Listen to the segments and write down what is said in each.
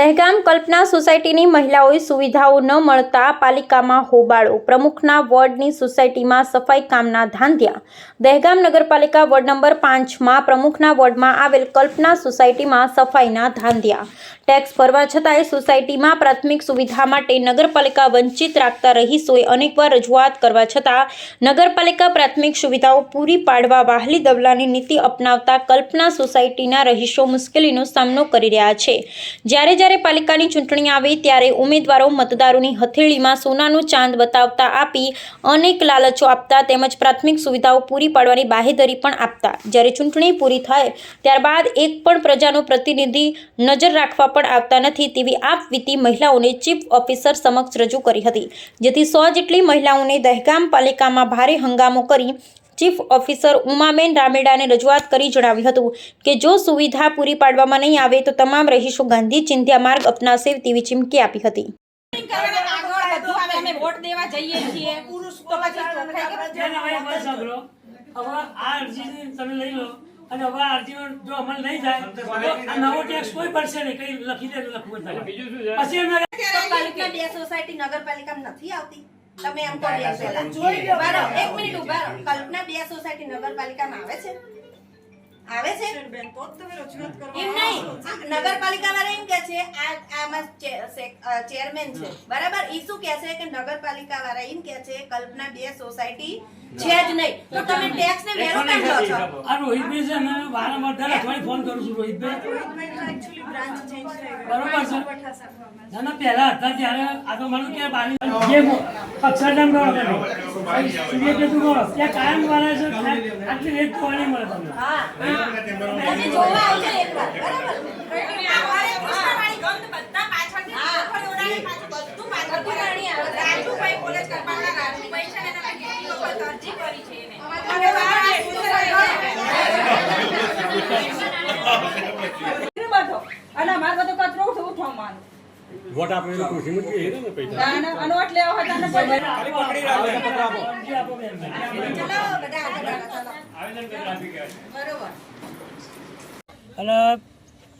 દહેગામ કલ્પના સોસાયટીની મહિલાઓએ સુવિધાઓ ન મળતા પાલિકામાં હોબાળો. પ્રમુખના વોર્ડની સોસાયટીમાં સફાઈ કામના ધાંધ્યા. દહેગામ નગરપાલિકા વોર્ડ નંબર પાંચમાં પ્રમુખના વોર્ડમાં આવેલ કલ્પના સોસાયટીમાં સફાઈના ધાંધ્યા. ટેક્સ ભરવા છતાંય સોસાયટીમાં પ્રાથમિક સુવિધા માટે નગરપાલિકા વંચિત રાખતા રહીશોએ અનેકવાર રજૂઆત કરવા છતાં નગરપાલિકા પ્રાથમિક સુવિધાઓ પૂરી પાડવા વાહલી દવલાની નીતિ અપનાવતા કલ્પના સોસાયટીના રહીશો મુશ્કેલીનો સામનો કરી રહ્યા છે. જ્યારે જ્યારે પાલિકાની ચૂંટણી આવી ત્યારે ઉમેદવારો મતદારોની હથેળીમાં સોનાનું ચાંદ બતાવતા આપી અનેક લાલચો આપતા તેમજ પ્રાથમિક સુવિધાઓ પૂરી પાડવાની બાહેધરી પણ આપતા. જ્યારે ચૂંટણી પૂરી થાય ત્યારબાદ એક પણ પ્રજાનો પ્રતિનિધિ નજર રાખવા પણ આવતા નથી તેવી આપવીતી મહિલાઓને ચીફ ઓફિસર સમક્ષ રજૂ કરી હતી. જેથી સો જેટલી મહિલાઓને દહેગામ પાલિકામાં ભારે હંગામો કરી ચીફ ઓફિસર ઉમાબેન રામેડાને રજૂઆત કરી જણાવ્યું હતું કે જો સુવિધા પૂરી પાડવામાં નહીં આવે તો તમામ રહીશો ગાંધી ચિંધ્યા માર્ગ અપનાવશે તેવી ચીમકી આપી હતી. અમે વોટ દેવા જઈએ છીએ તો પછી તમે લઈ લો અને હવે આ જો અમલ નહીં થાય તો આ નવો ટેક્સ કોઈ પડશે નહીં કઈ લખી દે લખવું થાય પછી નગરપાલિકા બે સોસાયટી નગરપાલિકામાં નથી આવતી? તમે એમ કહો બેન પહેલા. બારો એક મિનિટ ઊભા રહો. કલ્પના બે સોસાયટી નગરપાલિકામાં આવે છે? આવે છે? એમ નહીં. નગરપાલિકા વાળા એમ કે છે આ આમાં ચેરમેન છે. બરાબર? ઈ શું કે છે કે નગરપાલિકા વાળા એમ કે છે કલ્પના બે સોસાયટી છે જ નહીં. તો તમે ટેક્સ ને વેરો કેમ લો છો. આ રોહિતભાઈ છે ને વારંવાર દર અઠવાડિયે ફોન કરું છું રોહિતભાઈ. બરોબર છે. ના ના પહેલા હતા ત્યારે આ તો મારું કે બારી જે અક્ષરધામ ગયો હતો સૂર્યકેતુ ગયો ત્યાં કાયમ વાળા છે આટલી રેત તો મળે તમને. હા. તમે જોવા આવજો એકવાર. બરાબર? અમારે કૃષ્ણવાણી ગંધ બધા પાછળથી ચોખડી ઓડાડી પાછું બધું પાછળથી રાણી આવે. રાજુભાઈ કોલેજ કરવાના રાજુભાઈ છે ને એના મેં કેટલી વખત અરજી કરી છે એને. અને વાળા બધો અને માર બધો કચરો ઉઠ ઉઠવાનું વોટ આપણે તો ખુશી મૂકી એ ને પૈસા અને અનવટ લેવા હોય ખાલી પકડી રાખો. અરજી આપો. બેન. ચલાવો બધા આગળ આગળ ચાલો. બરોબર. અને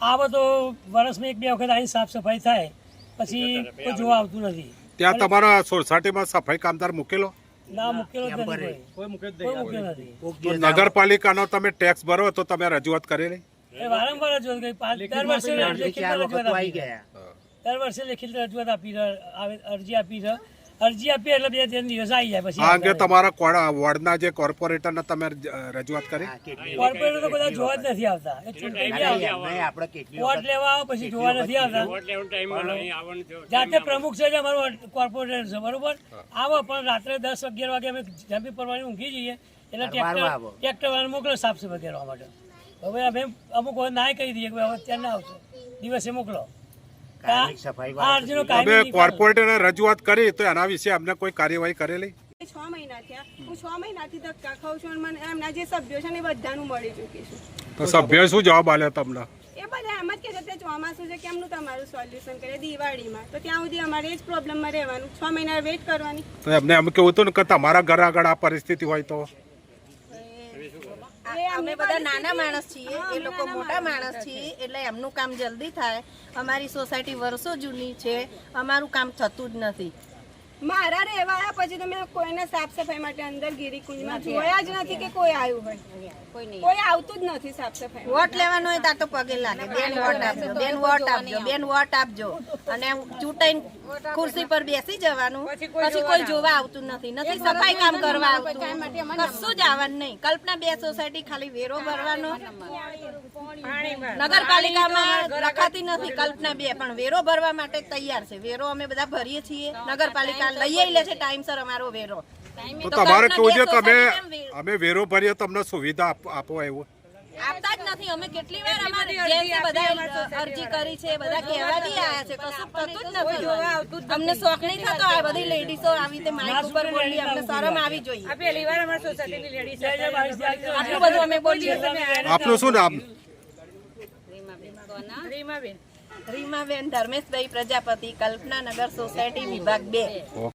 આ બધો વર્ષમાં એક બે વખત અહીં સાફ સફાઈ થાય પછી કોઈ જોવા આવતું નથી. ત્યાં તમારા સોસાયટીમાં સફાઈ કામદાર મૂકેલો? ના મૂકેલો નગરપાલિકાનો તમે ટેક્સ ભરો તો તમે રજૂઆત કરેલી? એ વારંવાર રજૂઆત કરી. પાંચ દર વર્ષે લેખિત રજૂઆત આપી છે. દર વર્ષે લેખિત રજૂઆત આપી અરજી આપી છે. અરજી આપી એટલે બે ત્રણ દિવસ આવી જાય પછી આ અંગે તમારા વોર્ડના જે કોર્પોરેટરને તમે રજૂઆત કરી? કોર્પોરેટર તો બધા જોવા જ નથી આવતા. એ ચૂંટણી. વોટ લેવા આવે પછી જોવા નથી આવતા. જાતે પ્રમુખ છે જે અમારું કોર્પોરેટર છે બરોબર? આવો પણ રાત્રે દસ અગિયાર વાગે અમે જમી પરવાની ઊંઘી જઈએ. એટલે ટ્રેક્ટર ટ્રેક્ટર વાળાને મોકલો સાફ સફાઈ કરવા માટે. હવે અમે અમુક વાર ના કહી દઈએ કે હવે અત્યારે ના આવશો. દિવસે મોકલો. કોર્પોરેટરને રજૂઆત કરી તો એના વિશે અમને કોઈ કાર્યવાહી કરેલી? છ મહિના થયા હું છ મહિનાથી ધક્કા ખાઉં છું અને મને એમના જે સભ્યો છે ને એ બધાનું મળી ચૂકી છું. તો શું જવાબ આપ્યો તમને? એ બધા એમ જ કે છે ચોમાસું છે કેમનું તમારું સોલ્યુશન કરે દિવાળીમાં? તો ત્યાં સુધી અમારે એ જ પ્રોબ્લેમમાં રહેવાનું. છ મહિના વેઇટ કરવાની. તો એમને એમ કેવું હતું ને કે તમારા ઘર આગળ આ પરિસ્થિતિ હોય તો? અમે બધા નાના માણસ છીએ એ લોકો મોટા માણસ છીએ એટલે એમનું કામ જલ્દી થાય. અમારી સોસાયટી વર્ષો જૂની છે અમારું કામ થતું જ નથી. મારા રહેવા આવ્યા પછી તો મેં કોઈને સાફ સફાઈ માટે અંદર ગિરિકુંજમાં જોયા જ નથી કે કોઈ આવ્યું હોય. કોઈ આવતું જ નથી સાફ સફાઈ વોટ લેવાનો હોય ત્યાં તો પગે લાગે. બેન વોટ આપજો બેન વોટ આપજો બેન વોટ આપજો. અને ચૂંટાઈ ખુરશી પર બેસી જવાનું. પછી કોઈ જોવા આવતું નથી. નથી સફાઈ કામ કરવા આવતું. કશું જ આવવાનું નહીં. કલ્પના બે સોસાયટી ખાલી વેરો ભરવાનો. નગરપાલિકામાં રખાતી નથી કલ્પના બે પણ વેરો ભરવા માટે તૈયાર છે. વેરો અમે બધા ભરીએ છીએ નગરપાલિકા લઈ લે છે ટાઈમસર અમારો વેરો. તો તો તમારે કેવું છે તમે અમે વેરો ભરીએ તમને સુવિધા આપો એવું. આપતા જ નથી. અમે કેટલી વાર અમારી બધા અરજી કરી છે બધા કહેવાથી આવ્યા છે. કશું થતું જ નથી અમને શોખ નહીં થતો આ બધી લેડીઝો આવી રીતે માઇક ઉપર બોલી અમને શરમ આવી જોઈએ. પહેલી વાર અમારી સોસાયટીની લેડીઝ આટલું બધું અમે બોલીએ આપનું શું નામ? રીમાબેન. રીમાબેન ધર્મેશભાઈ પ્રજાપતિ કલ્પનાનગર સોસાયટી વિભાગ બે.